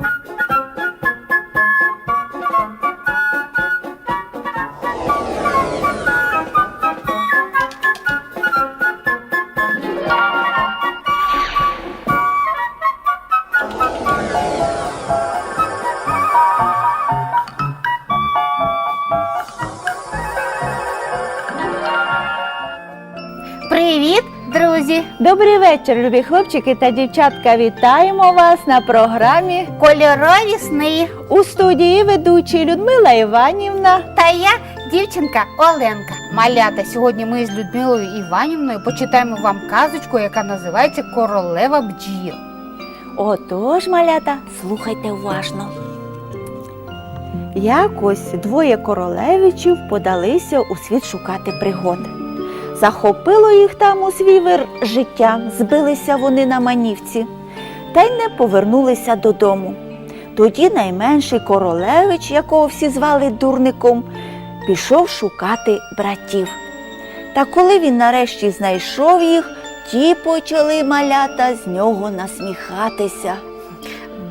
you друзі! Добрий вечір, любі хлопчики та дівчатка. Вітаємо вас на програмі Кольорові сни. у студії ведучі Людмила Іванівна. Та я дівчинка Оленка. Малята. Сьогодні ми з Людмилою Іванівною почитаємо вам казочку, яка називається Королева бджіл. Отож, малята, слухайте уважно. Якось двоє королевичів подалися у світ шукати пригод. Захопило їх там у свій вир життя, збилися вони на манівці та й не повернулися додому. Тоді найменший королевич, якого всі звали дурником, пішов шукати братів. Та коли він нарешті знайшов їх, ті почали малята з нього насміхатися.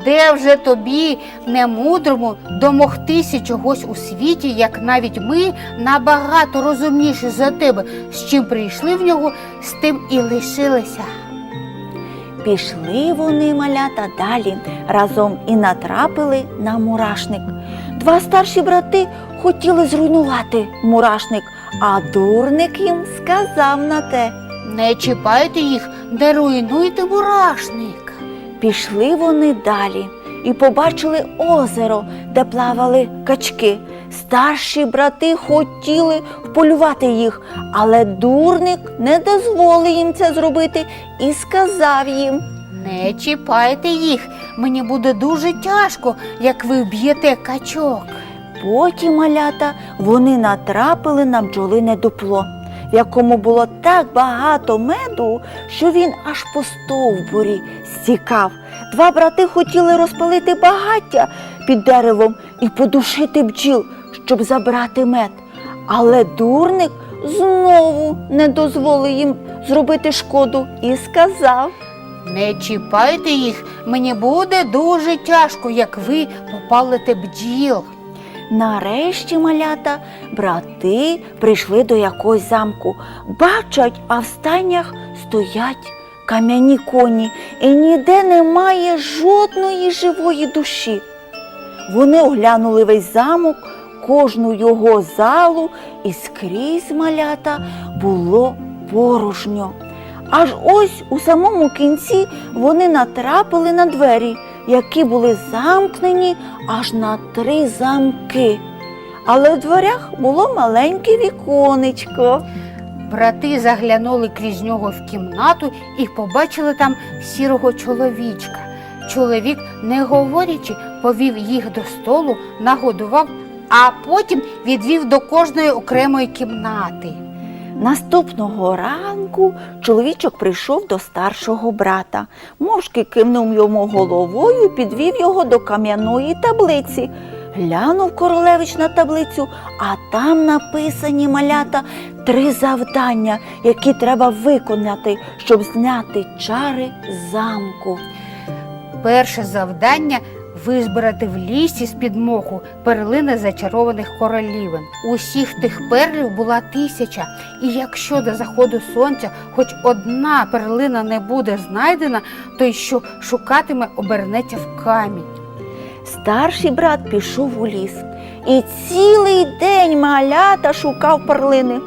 Де вже тобі, немудрому, домогтися чогось у світі, як навіть ми набагато розумніші за тебе, з чим прийшли в нього, з тим і лишилися. Пішли вони малята далі разом і натрапили на мурашник. Два старші брати хотіли зруйнувати мурашник, а дурник їм сказав на те. Не чіпайте їх, не руйнуйте мурашник. Пішли вони далі і побачили озеро, де плавали качки. Старші брати хотіли вполювати їх, але дурник не дозволив їм це зробити і сказав їм. Не чіпайте їх. Мені буде дуже тяжко, як ви вб'єте качок. Потім малята вони натрапили на бджолине дупло, в якому було так багато меду, що він аж по стовбурі стікав. Два брати хотіли розпалити багаття під деревом і подушити бджіл, щоб забрати мед. Але дурник знову не дозволив їм зробити шкоду і сказав. Не чіпайте їх. Мені буде дуже тяжко, як ви попалите бджіл. Нарешті малята брати прийшли до якогось замку. Бачать, а в стайнях стоять кам'яні коні, і ніде немає жодної живої душі. Вони оглянули весь замок, кожну його залу, і скрізь малята було порожньо. Аж ось у самому кінці вони натрапили на двері, які були замкнені аж на три замки. Але в дверях було маленьке віконечко. Брати заглянули крізь нього в кімнату і побачили там сірого чоловічка. Чоловік, не говорячи, повів їх до столу, нагодував, а потім відвів до кожної окремої кімнати. Наступного ранку чоловічок прийшов до старшого брата, мовчки кивнув йому головою, підвів його до кам'яної таблиці. Глянув королевич на таблицю, а там написані малята три завдання, які треба виконати, щоб зняти чари з замку. Перше завдання визбирати в лісі з-під моху перлини зачарованих королівин. Усіх тих перлів була тисяча, і якщо до заходу сонця хоч одна перлина не буде знайдена, то й що шукатиме обернеться в камінь. Старший брат пішов у ліс і цілий день малята шукав перлини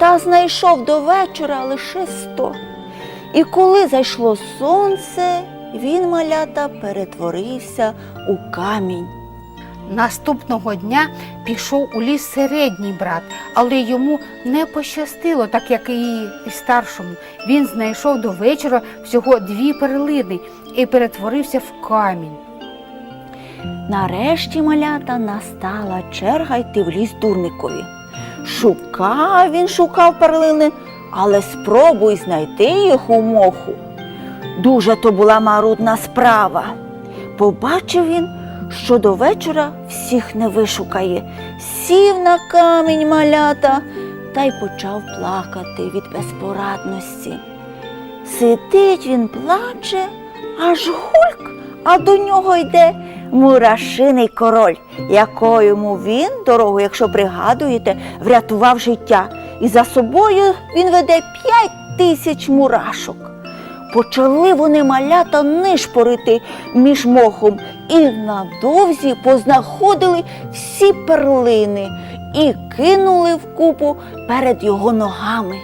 та знайшов до вечора лише сто. І коли зайшло сонце, він малята перетворився у камінь. Наступного дня пішов у ліс середній брат, але йому не пощастило, так як і старшому. Він знайшов до вечора всього дві перлини і перетворився в камінь. Нарешті малята настала черга йти в ліс дурникові. Шукав він, шукав перлини, але спробуй знайти їх у моху. Дуже то була марудна справа. Побачив він, що до вечора всіх не вишукає. Сів на камінь малята та й почав плакати від безпорадності. Сидить він, плаче, аж гульк, а до нього йде мурашиний король, якому він дорогу, якщо пригадуєте, врятував життя. І за собою він веде п'ять тисяч мурашок. Почали вони малята нишпорити між мохом і надовзі познаходили всі перлини і кинули в купу перед його ногами.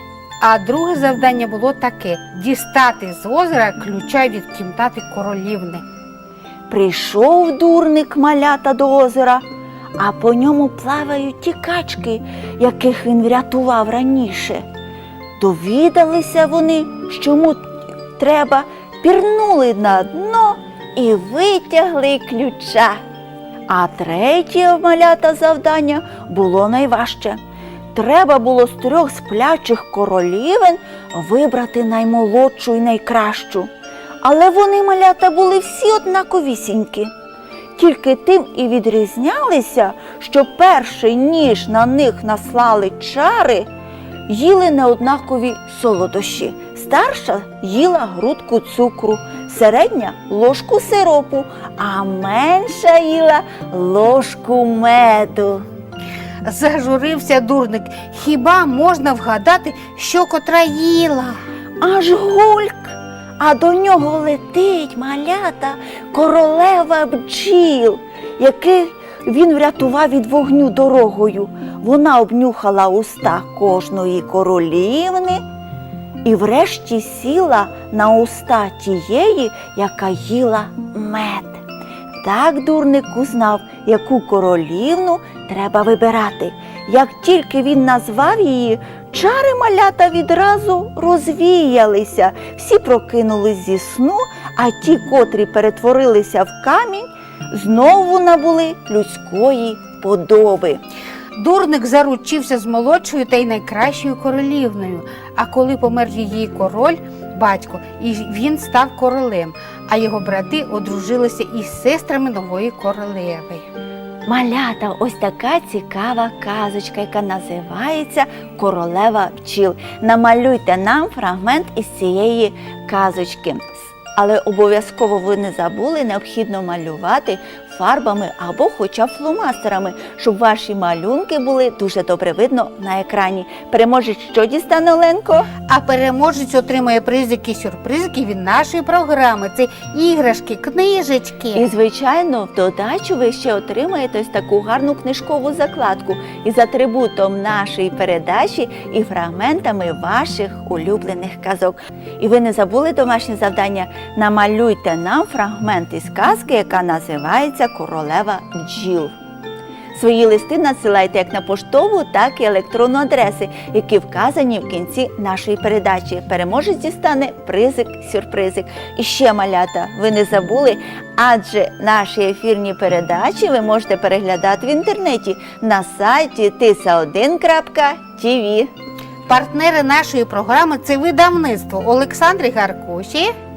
А друге завдання було таке: дістати з озера ключа від кімнати королівни. Прийшов дурник малята до озера, а по ньому плавають ті качки, яких він врятував раніше. Довідалися вони, що йому треба, пірнули на дно і витягли ключа. А третє малята завдання було найважче. Треба було з трьох сплячих королівен вибрати наймолодшу і найкращу. Але вони малята були всі однаковісінькі. Тільки тим і відрізнялися, що перший ніж на них наслали чари, їли неоднакові солодощі. Старша їла грудку цукру, середня ложку сиропу, а менша їла ложку меду. Зажурився дурник. Хіба можна вгадати, що котра їла? Аж гульк, а до нього летить малята королева бджіл, яких він врятував від вогню дорогою. Вона обнюхала уста кожної королівни і врешті сіла на уста тієї, яка їла мед. Так дурник узнав, яку королівну треба вибирати. Як тільки він назвав її, чари малята відразу розвіялися. Всі прокинулись зі сну, а ті, котрі перетворилися в камінь, знову набули людської подоби. Дурник заручився з молодшою та й найкращою королівною. А коли помер її король, батько, і він став королем, а його брати одружилися із сестрами нової королеви. Малята, ось така цікава казочка, яка називається Королева бджіл. Намалюйте нам фрагмент із цієї казочки. Але обов'язково ви не забули, необхідно малювати фарбами або хоча б фломастерами, щоб ваші малюнки були дуже добре видно на екрані. Переможець, що дістане Оленко? А переможець отримає призики сюрпризики від нашої програми. Це іграшки, книжечки. І, звичайно, в додачу ви ще отримаєте ось таку гарну книжкову закладку із атрибутом нашої передачі і фрагментами ваших улюблених казок. І ви не забули домашнє завдання? Намалюйте нам фрагмент із казки, яка називається Королева бджіл. Свої листи надсилайте як на поштову, так і електронну адреси, які вказані в кінці нашої передачі. Переможець дістане призик, сюрпризик. І ще малята, ви не забули, адже наші ефірні передачі ви можете переглядати в інтернеті на сайті tisa1.tv. Партнери нашої програми це видавництво Олександри Гаркуші.